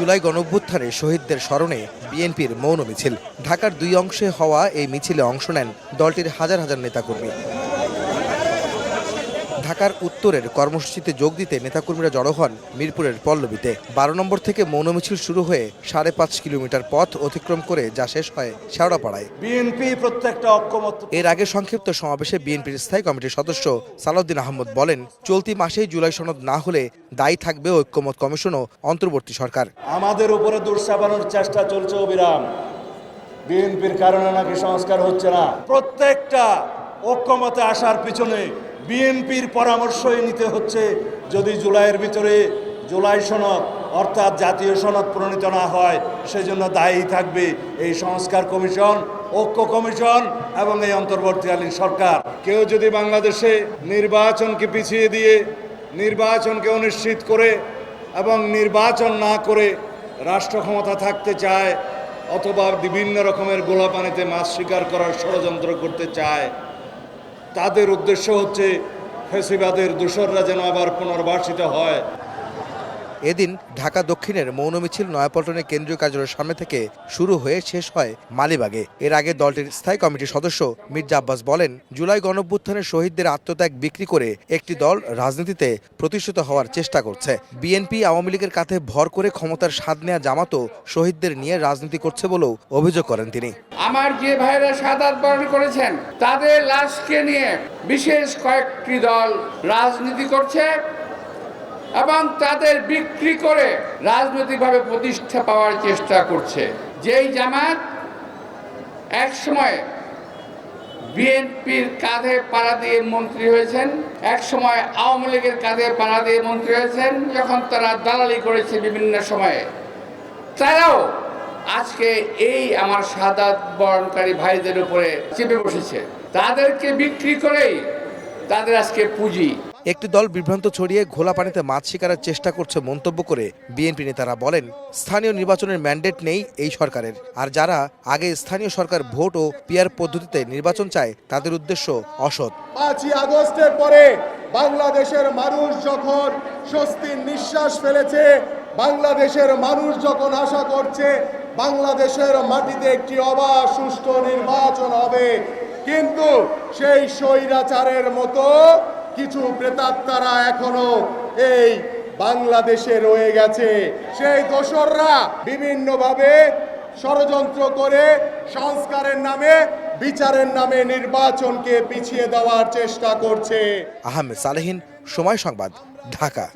জুলাই গণভ্যুত্থানে শহীদদের স্মরণে বিএনপির মৌন মিছিল। ঢাকার দুই অংশে হওয়া এই মিছিলে অংশ নেন দলটির হাজার হাজার নেতাকর্মী। ঢাকার উত্তরের কর্মসূচিতে যোগ দিতে নেতাকর্মীরা জড়ো হন মিরপুরের পল্লবীতে। বারো নম্বর থেকে মৌন মিছিল শুরু হয়ে সাড়ে পাঁচ কিলোমিটার পথ অতিক্রম করে যা শেষ হয় শেওড়াপাড়ায়। বিএনপি প্রত্যেকটা অক্ষমত্ব এর আগে সংক্ষিপ্ত সমাবেশে বিএনপির স্থায়ী কমিটির সদস্য সালাউদ্দিন আহমদ বলেন চলতি মাসেই জুলাই সনদ না হলে দায়ী থাকবে ঐক্যমত কমিশন ও অন্তর্বর্তী সরকার। আমাদের উপরে দূর চাপানোর চেষ্টা চলছে অবিরাম। বিএনপির কারণে নাকি সংস্কার হচ্ছে না। প্রত্যেকটা ঐক্যমতে আসার পিছনে বিএনপির পরামর্শই নিতে হচ্ছে যদি জুলাইয়ের ভিতরে জুলাই সনদ, অর্থাৎ জাতীয় সনদ প্রণীত না হয়, সেজন্য দায়ী থাকবে এই সংস্কার কমিশন, ঐক্য কমিশন এবং এই অন্তর্বর্তীকালীন সরকার। কেউ যদি বাংলাদেশে নির্বাচনকে পিছিয়ে দিয়ে, নির্বাচনকে অনিশ্চিত করে এবং নির্বাচন না করে রাষ্ট্র ক্ষমতা থাকতে চায় অথবা বিভিন্ন রকমের গোলাপানিতে মাছ শিকার করার ষড়যন্ত্র করতে চায় তাদের উদ্দেশ্য হচ্ছে ফেসিবাদের দূষররা যেন আবার পুনর্বাসিত হয়। এদিন ঢাকা দক্ষিণের মৌন মিছিল নয়াপল্টনের কেন্দ্রীয় কার্যালয়ের সামনে থেকে শুরু হয়ে শেষ হয় মালিবাগে। এর আগে দলটির স্থায়ী কমিটির সদস্য মির্জা আব্বাস বলেন, জুলাই গণঅভ্যুত্থানের শহীদদের আত্মত্যাগ বিক্রি করে একটি দল রাজনীতিতে প্রতিষ্ঠিত হওয়ার চেষ্টা করছে। বিএনপি আওয়ামী লীগের কাঁধে ভর করে ক্ষমতার স্বাদ নেওয়া জামাতও শহীদদের নিয়ে রাজনীতি করছে বলেও অভিযোগ করেন তিনি। আমার যে ভাইরা সাদাত বরণ করেছেন, তাদের লাশকে নিয়ে বিশেষ কয়েকটি দল রাজনীতি করছে। এবং তাদের বিক্রি করে রাজনৈতিকভাবে প্রতিষ্ঠা পাওয়ার চেষ্টা করছে। যেই জামাত এক সময় বিএনপির কাঁধে পাড়া দিয়ে মন্ত্রী হয়েছেন, এক সময় আওয়ামী লীগের কাঁধে পাড়া দিয়ে মন্ত্রী হয়েছেন, যখন তারা দালালি করেছে বিভিন্ন সময়ে। তারাও আজকে এই আমার সাদাত বরণকারী ভাইদের উপরে চেপে বসেছে। তাদেরকে বিক্রি করেই তাদের আজকে পুঁজি একটি দল বিভ্রান্ত ছড়িয়ে ঘোলা পানিতে মাছ শিকারের চেষ্টা করছে মন্তব্য করে বিএনপি নেতারা বলেন, স্থানীয় নির্বাচনের ম্যান্ডেট নেই এই সরকারের। আর যারা আগে স্থানীয় সরকার ভোট ও পিয়ার পদ্ধতিতে নির্বাচন চায়, তাদের উদ্দেশ্য অসৎ। পাঁচই আগস্টের পরে বাংলাদেশের মানুষ যখন স্বস্তির নিঃশ্বাস ফেলেছে, বাংলাদেশের মানুষ যখন আশা করছে বাংলাদেশের মাটিতে একটি অবাধ, সুষ্ঠু নির্বাচন হবে, কিন্তু সেই স্বৈরাচারের মতো কিছু প্রেতাত্মারা এখনও এই বাংলাদেশে রয়ে গেছে। সেই দোসররা বিভিন্নভাবে ষড়যন্ত্র করে সংস্কারের নামে, বিচারের নামে নির্বাচনকে পিছিয়ে দেওয়ার চেষ্টা করছে। আহমেদ সালেহীন, সময় সংবাদ, ঢাকা।